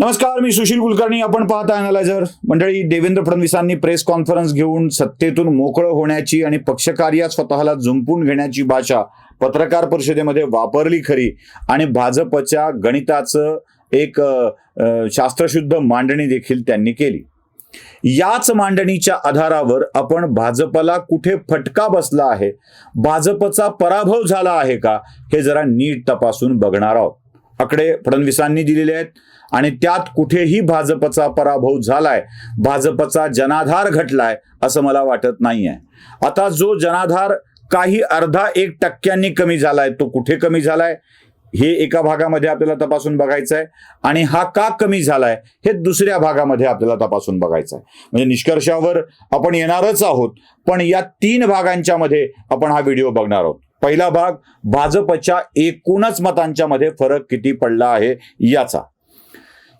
नमस्कार मी सुशील कुलकर्णी. आपण पाहता अनालायझर मंडळी देवेंद्र फडणवीसांनी प्रेस कॉन्फरन्स घेऊन सत्तेतून मोकळं होण्याची आणि पक्षकार्यात स्वतःला जुंपून घेण्याची भाषा पत्रकार परिषदेमध्ये वापरली खरी आणि भाजपच्या गणिताचं एक शास्त्रशुद्ध मांडणी देखील त्यांनी केली. याच मांडणीच्या आधारावर आपण भाजपला कुठे फटका बसला आहे? भाजपचा पराभव झाला आहे का? हे जरा नीट तपासून बघणार आहोत. आकडे फडणवीसांनी दिलेले आहेत. आणि त्यात कुठेही भाजपचा पराभव झालाय भाजपचा जनाधार घटलाय असं मला वाटत नाहीये. आता जो जनाधार काही अर्धा एक टक्क्यांनी कमी झालाय तो कुठे कमी झालाय? हे एका भागामध्ये आपल्याला तपासून बघायचं आहे आणि हा का कमी झालाय हे दुसऱ्या भागामध्ये आपल्याला तपासून बघायचं आहे म्हणजे निष्कर्षावर आपण येणारच आहोत पण या तीन भागांच्या मध्ये आपण हा व्हिडिओ बघणार आहोत. पहिला भाग भाजपच्या एकूणच मतांच्या मध्ये फरक किती पडला आहे याचा.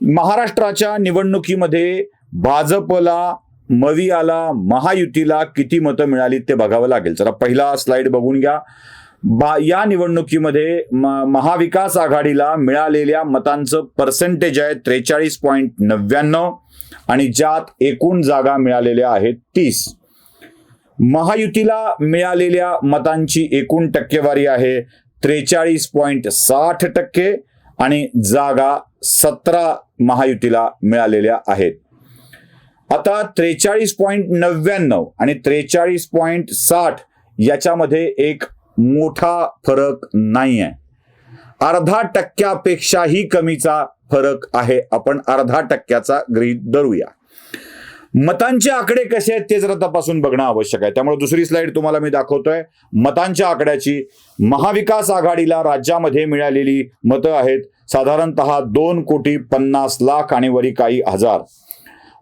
महाराष्ट्राच्या निवडणुकीमध्ये भाजपला मवियाला महायुतीला किती मतं मिळाली ते बघावं लागेल. जरा पहिला स्लाइड बघून घ्या. बा या निवडणुकीमध्ये म- महाविकास आघाडीला मिळालेल्या मतांचं पर्सेंटेज आहे त्रेचाळीस पॉईंट नव्याण्णव आणि ज्यात एकूण जागा मिळालेल्या आहेत तीस. महायुतीला मिळालेल्या मतांची एकूण टक्केवारी आहे त्रेचाळीस पॉईंट साठ टक्के आणि जागा सतरा महायुतीला मिळालेल्या आहेत. आता त्रेचाळीस पॉईंट नव्याण्णव आणि त्रेचाळीस पॉईंट साठ याच्यामध्ये एक मोठा फरक नाही आहे अर्धा टक्क्यापेक्षाही कमीचा फरक आहे. आपण अर्धा टक्क्याचा गृहीत धरूया. मतांचे आकडे कसे आहेत ते जरा तपासून बघणं आवश्यक आहे. त्यामुळे दुसरी स्लाइड तुम्हाला मी दाखवतोय. मतांच्या आकड्याची महाविकास आघाडीला राज्यामध्ये मिळालेली मतं आहेत. साधारणतः दोन कोटी पन्नास लाख आणि वरी काही हजार.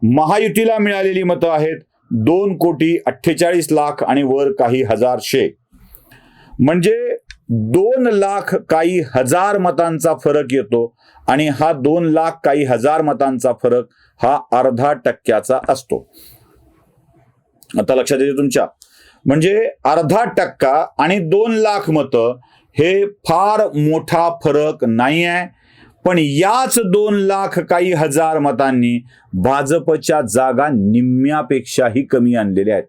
महायुतीला मिळालेली मतं आहेत दोन कोटी अठ्ठेचाळीस लाख आणि वर काही हजारशे. म्हणजे दोन लाख काही हजार मतांचा फरक येतो आणि हा दोन लाख काही हजार मतांचा फरक हा अर्धा टक्क्याचा असतो. आता लक्षात येते तुमच्या. म्हणजे अर्धा टक्का आणि दोन लाख मतं हे फार मोठा फरक नाही आहे पण याच दोन लाख काही हजार मतांनी भाजपच्या जागा निम्म्यापेक्षाही कमी आणलेल्या आहेत.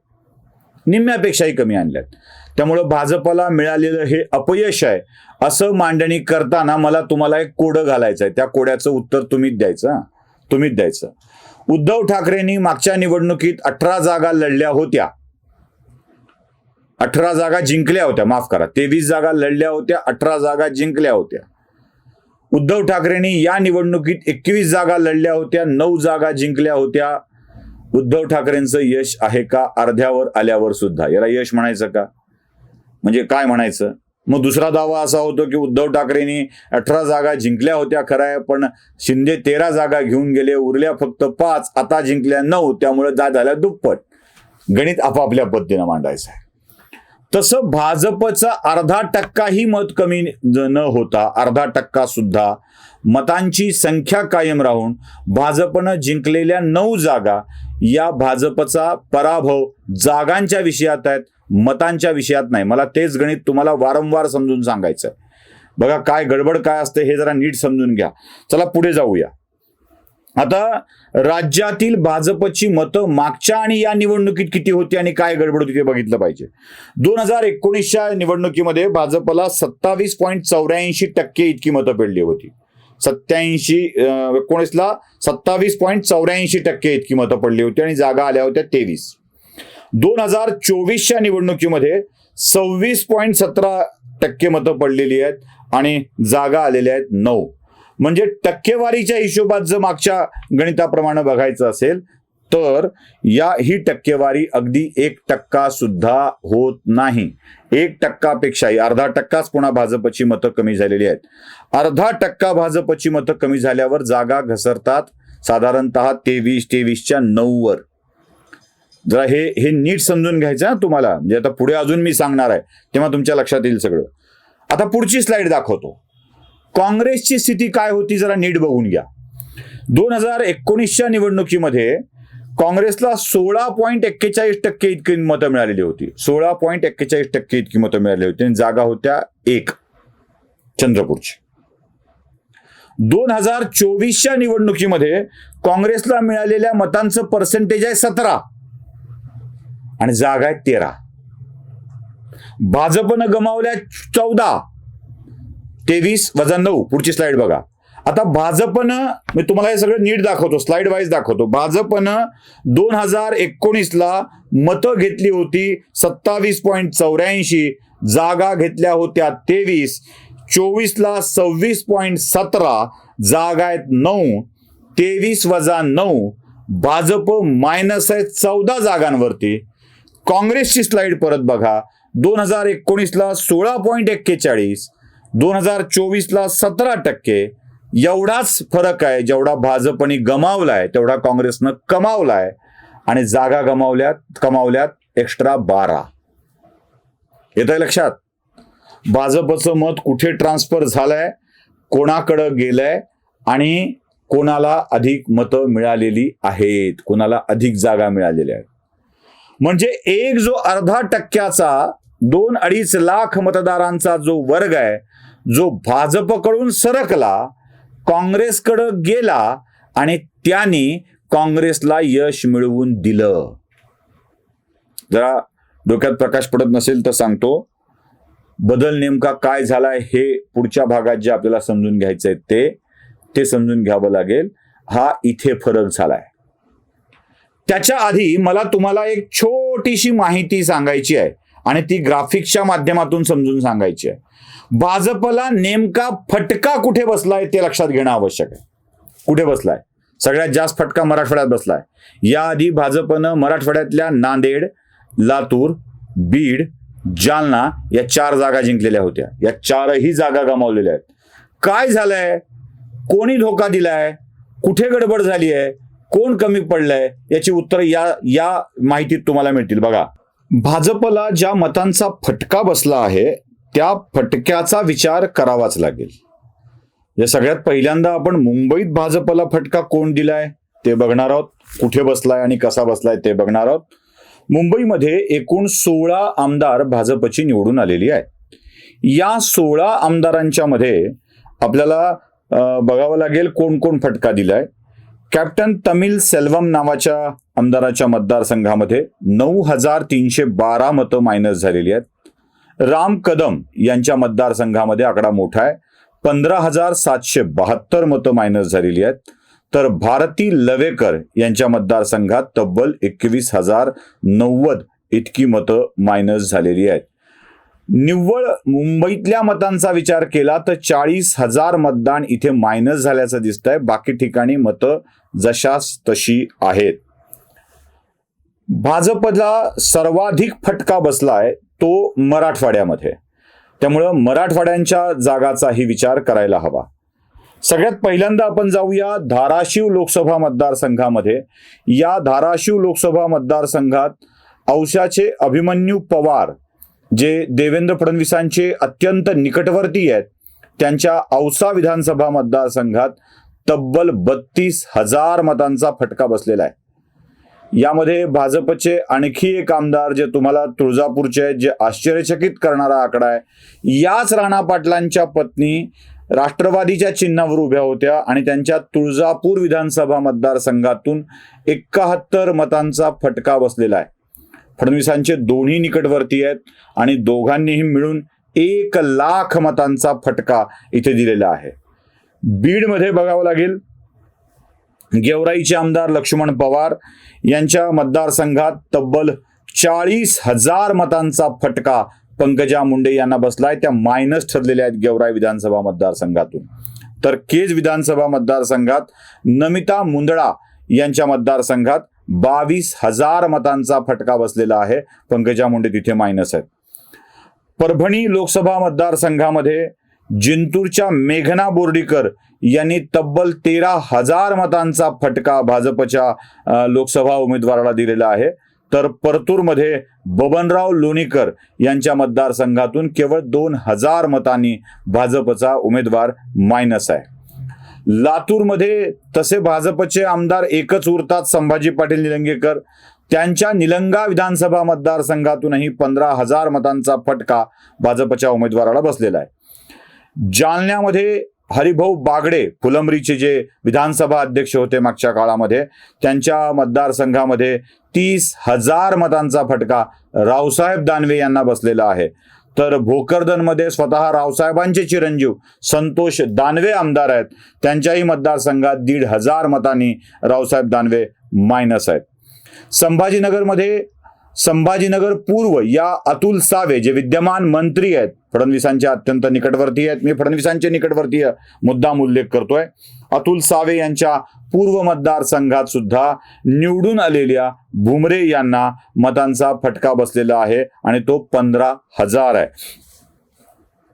निम्म्यापेक्षाही कमी आणल्या आहेत त्यामुळं भाजपला मिळालेलं हे अपयश आहे. असं मांडणी करताना मला तुम्हाला एक कोडं घालायचं आहे. त्या कोड्याचं उत्तर तुम्हीच द्यायचं तुम्हीच द्यायचं. उद्धव ठाकरेंनी मागच्या निवडणुकीत अठरा जागा लढल्या होत्या. अठरा जागा जिंकल्या होत्या. माफ करा. तेवीस जागा लढल्या होत्या अठरा जागा जिंकल्या होत्या. उद्धव ठाकरेंनी या निवडणुकीत एकवीस जागा लढल्या होत्या नऊ जागा जिंकल्या होत्या. उद्धव ठाकरेंचं यश आहे का? अर्ध्यावर आल्यावर सुद्धा. याला यश म्हणायचं का? म्हणजे काय म्हणायचं? मग दुसरा दावा असा होतो की उद्धव ठाकरेंनी अठरा जागा जिंकल्या होत्या खरं आहे पण शिंदे तेरा जागा घेऊन गेले उरल्या फक्त पाच आता जिंकल्या नऊ त्यामुळे जा झाल्या दुप्पट. गणित आपापल्या पद्धतीनं मांडायचं आहे. तसं भाजपचा अर्धा टक्काही मत कमी न होता अर्धा टक्का सुद्धा मतांची संख्या कायम राहून भाजपनं जिंकलेल्या नऊ जागा या भाजपचा पराभव जागांच्या विषयात आहेत. मतांच्या विषयात नाही. मला तेच गणित तुम्हाला वारंवार समजून सांगायचं बघा काय गडबड काय असते हे जरा नीट समजून घ्या. चला पुढे जाऊया. आता राज्यातील भाजपची मतं मागच्या आणि या निवडणुकीत किती होती आणि काय गडबड होती ते बघितलं पाहिजे. दोन हजार एकोणीसच्या निवडणुकीमध्ये भाजपला सत्तावीस पॉईंट चौऱ्याऐंशी टक्के इतकी मतं पडली होती. सत्याऐंशी एकोणीसला सत्तावीस पॉईंट चौऱ्याऐंशी टक्के इतकी मतं पडली होती आणि जागा आल्या होत्या तेवीस. दोन हजार चोवीसच्या निवडणुकीमध्ये सव्वीस पॉईंट सतरा टक्के मतं पडलेली आहेत आणि जागा आलेल्या आहेत नऊ. म्हणजे टक्केवारीच्या हिशोबात जर मागच्या गणिताप्रमाणे बघायचं असेल तर या ही टक्केवारी अगदी एक टक्का सुद्धा होत नाही. एक टक्कापेक्षाही अर्धा टक्काच पुन्हा भाजपची मतं कमी झालेली आहेत. अर्धा टक्का भाजपची मतं कमी झाल्यावर जागा घसरतात साधारणतः तेवीस तेवीसच्या नऊवर. जरा हे हे नीट समजून घ्यायचं तुम्हाला. म्हणजे आता पुढे अजून मी सांगणार आहे तेव्हा तुमच्या लक्षात येईल सगळं. आता पुढची स्लाइड दाखवतो. काँग्रेसची स्थिती काय होती जरा नीट बघून घ्या. दोन हजार एकोणीसच्या निवडणुकीमध्ये काँग्रेसला सोळा पॉईंट एक्केचाळीस टक्के इतकी मतं मिळालेली होती. सोळा पॉईंट एक्केचाळीस टक्के इतकी मतं मिळाली होती. आणि जागा होत्या एक चंद्रपूरची. दोन हजार चोवीसच्या निवडणुकीमध्ये काँग्रेसला मिळालेल्या मतांचं पर्सेंटेज आहे सतरा. आणि जागा आहेत तेरा. भाजपनं गमावल्या चौदा. तेवीस वजा नऊ. पुढची स्लाइड बघा. आता भाजपनं मी तुम्हाला हे सगळं नीट दाखवतो स्लाइड वाईज दाखवतो. भाजपनं दोन हजार एकोणीसला मतं घेतली होती सत्तावीस पॉईंट चौऱ्याऐंशी जागा घेतल्या होत्या तेवीस चोवीसला सव्वीस पॉईंट सतरा जागा आहेत नऊ तेवीस वजा नऊ. भाजप मायनस आहे चौदा जागांवरती. काँग्रेसची स्लाइड परत बघा. दोन हजार एकोणीसला सोळा पॉईंट एक्केचाळीस दोन हजार चोवीसला सतरा टक्के. एवढाच फरक आहे जेवढा भाजपने गमावलाय तेवढा काँग्रेसनं कमावलाय. आणि जागा गमावल्यात कमावल्यात एक्स्ट्रा बारा. येत आहे लक्षात? भाजपचं मत कुठे ट्रान्सफर झालंय कोणाकडं गेलंय आणि कोणाला अधिक मतं मिळालेली आहेत कोणाला अधिक जागा मिळालेल्या आहेत? म्हणजे एक जो अर्धा टक्क्याचा दोन अडीच लाख मतदारांचा जो वर्ग आहे जो भाजपकडून सरकला काँग्रेसकडं गेला आणि त्यांनी काँग्रेसला यश मिळवून दिलं. जरा डोक्यात प्रकाश पडत नसेल तर सांगतो बदल नेमका काय झालाय हे पुढच्या भागात जे आपल्याला समजून घ्यायचंय ते ते समजून घ्यावं लागेल. हा इथे फरक झालाय. त्याच्या आधी मला तुम्हाला एक छोटीशी माहिती सांगायची आहे आणि ती ग्राफिक्सच्या माध्यमातून समजून सांगायची आहे. भाजपला नेमका फटका कुठे बसलाय ते लक्षात घेणं आवश्यक आहे. कुठे बसलाय? सगळ्यात जास्त फटका मराठवाड्यात बसलाय. याआधी भाजपनं मराठवाड्यातल्या नांदेड लातूर बीड जालना या चार जागा जिंकलेल्या होत्या. या चारही जागा गमावलेल्या आहेत. काय झालंय? कोणी धोका दिलाय? कुठे गडबड झाली आहे कोण कमी पडलंय याची उत्तर या या माहितीत तुम्हाला मिळतील. बघा भाजपला ज्या मतांचा फटका बसला आहे त्या फटक्याचा विचार करावाच लागेल. या सगळ्यात पहिल्यांदा आपण मुंबईत भाजपला फटका कोण दिलाय ते बघणार आहोत. कुठे बसलाय आणि कसा बसलाय ते बघणार आहोत. मुंबईमध्ये एकूण सोळा आमदार भाजपची निवडून आलेली आहे या सोळा आमदारांच्या मध्ये आपल्याला बघावं लागेल कोण कोण फटका दिलाय. कॅप्टन तमिल सेल्वम नावाच्या आमदाराच्या मतदारसंघामध्ये नऊ हजार तीनशे बारा मतं मायनस झालेली आहेत. राम कदम यांच्या मतदारसंघामध्ये आकडा मोठा आहे. पंधरा हजार सातशे बहात्तर मतं मायनस झालेली आहेत. तर भारती लवेकर यांच्या मतदारसंघात तब्बल एकवीस हजार नव्वद इतकी मतं मायनस झालेली आहेत. निव्वळ मुंबईतल्या मतांचा विचार केला तर चाळीस हजार मतदान इथे मायनस झाल्याचं दिसतंय. बाकी ठिकाणी मतं जशास तशी आहेत. भाजपला सर्वाधिक फटका बसलाय तो मराठवाड्यामध्ये. त्यामुळं मराठवाड्यांच्या जागाचाही विचार करायला हवा. सगळ्यात पहिल्यांदा आपण जाऊया धाराशिव लोकसभा मतदारसंघामध्ये. या धाराशिव लोकसभा मतदारसंघात औशाचे अभिमन्यू पवार जे देवेंद्र फडणवीसांचे अत्यंत निकटवर्ती आहेत त्यांच्या औसा विधानसभा मतदारसंघात तब्बल बत्तीस हजार मतांचा फटका बसलेला आहे. यामध्ये भाजपचे आणखी एक आमदार जे तुम्हाला तुळजापूरचे आहेत जे आश्चर्यचकित करणारा आकडा आहे याच राणा पाटलांच्या पत्नी राष्ट्रवादीच्या चिन्हावर उभ्या होत्या आणि त्यांच्या तुळजापूर विधानसभा मतदारसंघातून एकाहत्तर मतांचा फटका बसलेला आहे. फडणवीसांचे दोन्ही निकटवर्ती आहेत आणि दोघांनीही मिळून एक लाख मतांचा फटका इथे दिलेला आहे. बीडमध्ये बघावं लागेल गेवराईचे आमदार लक्ष्मण पवार यांच्या मतदारसंघात तब्बल चाळीस हजार मतांचा फटका पंकजा मुंडे यांना बसलाय. त्या मायनस ठरलेल्या आहेत गेवराई विधानसभा मतदारसंघातून. तर केज विधानसभा मतदारसंघात नमिता मुंदळा यांच्या मतदारसंघात बावीस हजार मतांचा फटका बसलेला आहे. पंकजा मुंडे तिथे मायनस आहेत. परभणी लोकसभा मतदारसंघामध्ये जिंतूरच्या मेघना बोर्डीकर यांनी तब्बल तेरा हजार मतांचा फटका भाजपच्या लोकसभा उमेदवाराला दिलेला आहे. तर परतूरमध्ये बबनराव लोणीकर यांच्या मतदारसंघातून केवळ दोन हजार मतांनी भाजपचा उमेदवार मायनस आहे. लातूरमध्ये तसे भाजपचे आमदार एकच उरतात संभाजी पाटील निलंगेकर. त्यांच्या निलंगा विधानसभा मतदारसंघातूनही पंधरा हजार मतांचा फटका भाजपच्या उमेदवाराला बसलेला आहे. जालन्यामध्ये हरिभाऊ बागडे फुलंबरीचे जे विधानसभा अध्यक्ष होते मागच्या काळामध्ये त्यांच्या मतदारसंघामध्ये तीस हजार मतांचा फटका रावसाहेब दानवे यांना बसलेला आहे. तर भोकरदनमध्ये स्वतः रावसाहेबांचे चिरंजीव संतोष दानवे आमदार आहेत. त्यांच्याही मतदारसंघात दीड हजार मतांनी रावसाहेब दानवे मायनस आहेत. संभाजीनगरमध्ये संभाजीनगर पूर्व या अतुल सावे जे विद्यमान मंत्री आहेत फडणवीसांच्या अत्यंत निकटवर्ती आहेत. मी फडणवीसांचे निकटवर्तीय मुद्दाम उल्लेख करतोय. अतुल सावे यांच्या पूर्व मतदारसंघात सुद्धा निवडून आलेल्या भुमरे यांना मतांचा फटका बसलेला आहे आणि तो पंधरा हजार आहे.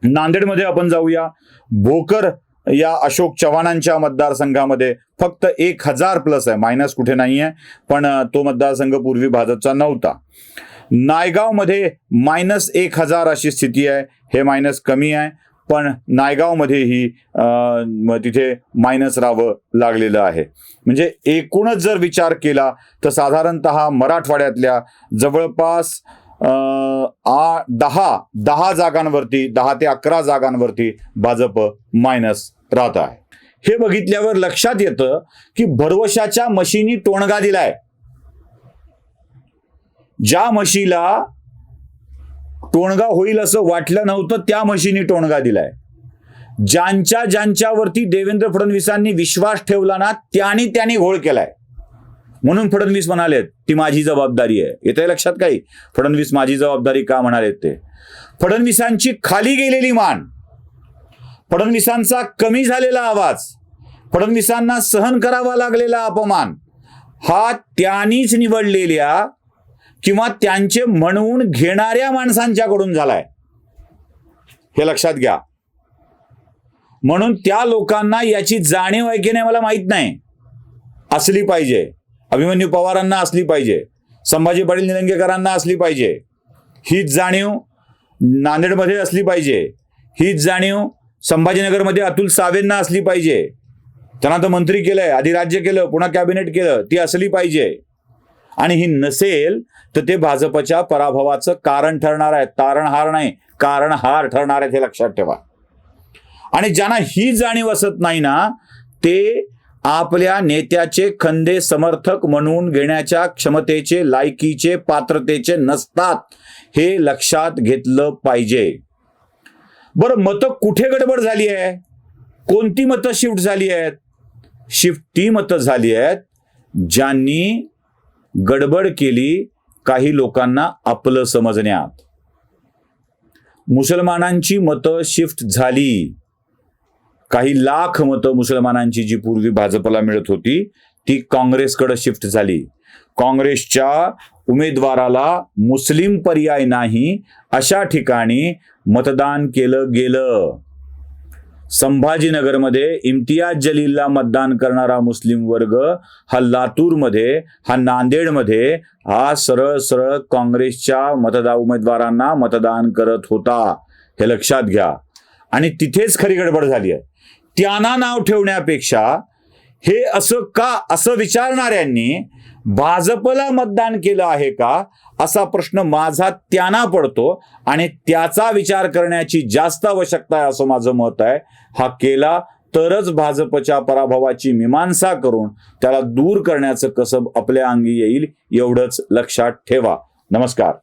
नांदेडमध्ये आपण जाऊया. भोकर या अशोक चव्हाणांच्या मतदारसंघामध्ये फक्त एक हजार प्लस आहे. मायनस कुठे नाही आहे पण तो मतदारसंघ पूर्वी भाजपचा नव्हता. नायगावमध्ये मायनस एक हजार अशी स्थिती आहे. हे मायनस कमी आहे. पण नायगावमध्येही तिथे मायनस राहावं लागलेलं आहे. म्हणजे एकूणच जर विचार केला तर साधारणत मराठवाड्यातल्या जवळपास आ दहा दहा जागांवरती दहा ते अकरा जागांवरती भाजप मायनस राहत आहे. हे बघितल्यावर लक्षात येतं की भरवशाच्या मशीनी टोणगा दिलाय. ज्या म्हशीला टोणगा होईल असं वाटलं नव्हतं त्या म्हशीनी टोणगा दिलाय. ज्यांच्या ज्यांच्यावरती देवेंद्र फडणवीसांनी विश्वास ठेवला ना त्यांनी त्यांनी घोळ केलाय. म्हणून फडणवीस म्हणालेत ती माझी जबाबदारी आहे. येते लक्षात काही? फडणवीस माझी जबाबदारी का? म्हणालेत ते. फडणवीसांची खाली गेलेली मान. फडणवीसांचा कमी झालेला आवाज. फडणवीसांना सहन करावा लागलेला अपमान. हा त्यांनीच निवडलेल्या किंवा त्यांचे म्हणून घेणाऱ्या माणसांच्याकडून झालाय. हे लक्षात घ्या. म्हणून त्या लोकांना याची जाणीव आहे की नाही मला माहीत नाही. असली पाहिजे. अभिमन्यू पवारांना असली पाहिजे. संभाजी पाटील निलंगेकरांना असली पाहिजे. हीच जाणीव नांदेडमध्ये असली पाहिजे. हीच जाणीव संभाजीनगरमध्ये अतुल सावेंना असली पाहिजे. त्यांना तर मंत्री केलंय आधी राज्य केलं पुन्हा कॅबिनेट केलं ती असली पाहिजे. आणि ही नसेल तर ते भाजपच्या पराभवाचं कारण ठरणार आहे तारणहार नाही कारणहार ठरणार आहेत हे लक्षात ठेवा. आणि ज्यांना ही जाणीव असत नाही ना ते आपल्या नेत्याचे खंदे समर्थक म्हणून घेण्याच्या क्षमतेचे लायकीचे पात्रतेचे नसतात हे लक्षात घेतलं पाहिजे. बरं मतं कुठे गडबड झाली आहे? कोणती मतं शिफ्ट झाली आहेत? शिफ्ट ती मतं झाली आहेत ज्यांनी गडबड केली काही लोकांना आपलं समजण्यात. मुसलमानांची मतं शिफ्ट झाली. काही लाख मतं मुसलमानांची जी पूर्वी भाजपला मिळत होती ती काँग्रेसकडे शिफ्ट झाली. काँग्रेसच्या उमेदवाराला मुस्लिम पर्याय नाही अशा ठिकाणी मतदान केलं गेलं. संभाजीनगरमध्ये इम्तियाज जलीलला मतदान करणारा मुस्लिम वर्ग हा लातूरमध्ये हा नांदेडमध्ये हा सरळ सरळ काँग्रेसच्या मतदा उमेदवारांना मतदान करत होता. हे लक्षात घ्या. आणि तिथेच खरी गडबड झाली आहे. त्यांना नाव ठेवण्यापेक्षा हे असं का असं विचारणाऱ्यांनी भाजपला मतदान केलं आहे का असा प्रश्न माझा त्यांना पडतो आणि त्याचा विचार करण्याची जास्त आवश्यकता आहे असं माझं मत आहे. हा केला तरच भाजपच्या पराभवाची मीमांसा करून त्याला दूर करण्याचं कसब आपल्या अंगी येईल एवढंच लक्षात ठेवा. नमस्कार.